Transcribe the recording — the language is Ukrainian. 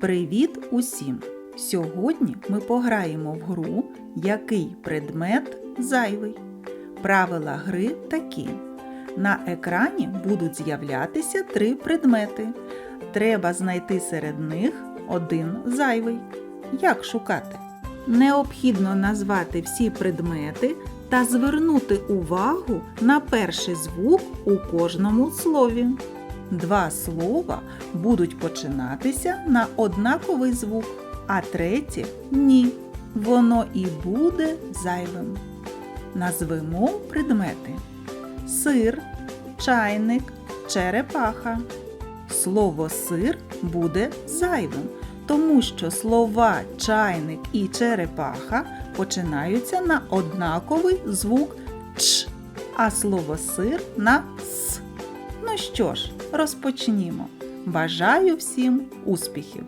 Привіт усім! Сьогодні ми пограємо в гру Який предмет зайвий. Правила гри такі. На екрані будуть з'являтися три предмети. Треба знайти серед них один зайвий. Як шукати? Необхідно назвати всі предмети та звернути увагу на перший звук у кожному слові. Два слова будуть починатися на однаковий звук, а третє ні. Воно і буде зайвим. Назвемо предмети: сир, чайник, черепаха. Слово сир буде зайвим, тому що слова чайник і черепаха починаються на однаковий звук ч, а слово сир на с. Ну що ж, розпочнімо. Бажаю всім успіхів!